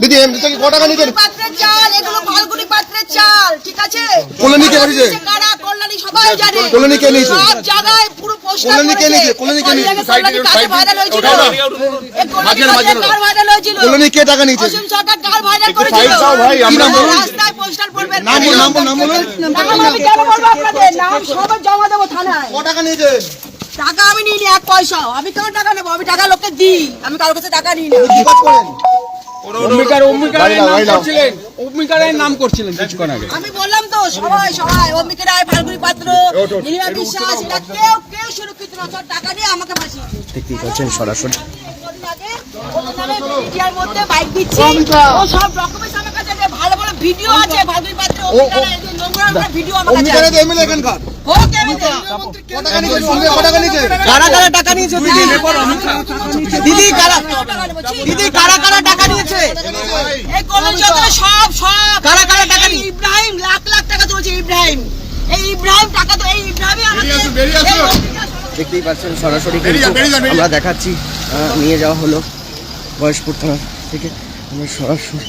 দিদি এমনি থেকে ক টাকা নিচ্ছেন পাত্রের চাল এগুলো ফাল্গুনি পাত্রের চাল ঠিক আছে? কলোনি কে করেছে? কারা? কল্যাণী সবাই জানে। কলোনি কে নিয়েছে? সব জায়গায় পুরো পোস্টার কলোনি কে নিয়েছে? কলোনি কে নিয়েছে? ভাইরাল হয়েছিল? কার ভাইরাল হয়েছিল? কলোনি কে টাকা নিয়েছে? অসীম সরকার কার ভাইরাল করেছিল? সাইড দাও ভাই, আমরা বলুন। রাস্তায় পোস্টার পড়বেন নাম বলুন, নাম বলুন, নাম বলুন। নাম আমি কেন বলব আপনাদের? নাম সব জমা দেবো থানায়। ক টাকা টাকা আমি নিইনি এক পয়সা আমি কেন টাকা নেব? আমি টাকা লোককে দিই। আমি কারোর কাছে টাকা নিই না কি করেন। অম্বিকার অম্বিকার বাড়ি নাম বাড়ি দাও। করছিলেন নাম করছিলেন কিছুক্ষণ আগে। আমি বললাম তো সবাই সবাই অম্বিকা রায় ফাল্গুনি পাত্র নীলিমা বিশ্বাস এরা কেউ কেউ সুরক্ষিত না সব টাকা দিয়ে আমাকে বাঁচিয়ে দিয়েছে। দেখতেই সরাসরি। কদিন আগে ওদের নামে মিডিয়ার মধ্যে বাইক দিচ্ছি। ও সব ডকুমেন্টস আমার কাছে ভালো ভালো ভিডিও আছে ফাল্গুনি পাত্র অম্বিকা রায় নোংরা নোংরা ভিডিও আমার কাছে অম্বিকারে আছে। এমএলএ এখানকার। হোক এমনি ক টাকা নিয়েছেন অম্বিকা ক টাকা নিয়েছে? কারা কারা টাকা নিয়েছে? দিদি দিদি কারা দিদি কারা কারা টাকা নিয়েছে এই কলেজ যত সব সব কারা কারা টাকা ইব্রাহিম লাখ লাখ টাকা তুলছে ইব্রাহিম। এই ইব্রাহিম টাকা তো এই ইব্রাহিমই অম্বিকা দেখতেই পাচ্ছেন সরাসরি কিন্তু আমরা দেখাচ্ছি নিয়ে যাওয়া হলো বয়সপুর থানা থেকে। আমরা সরাসরি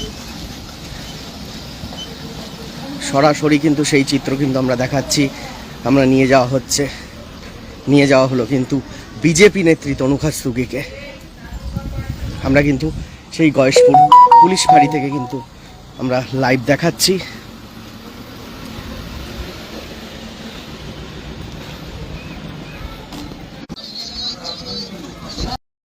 সরাসরি কিন্তু সেই চিত্র কিন্তু আমরা দেখাচ্ছি। আমরা নিয়ে যাওয়া হচ্ছে। নিয়ে যাওয়া হলো কিন্তু বিজেপি নেত্রী তনুখা সুগিকে। আমরা কিন্তু সেই গয়েশপুর পুলিশ ফাঁড়ি থেকে কিন্তু আমরা লাইভ দেখাচ্ছি।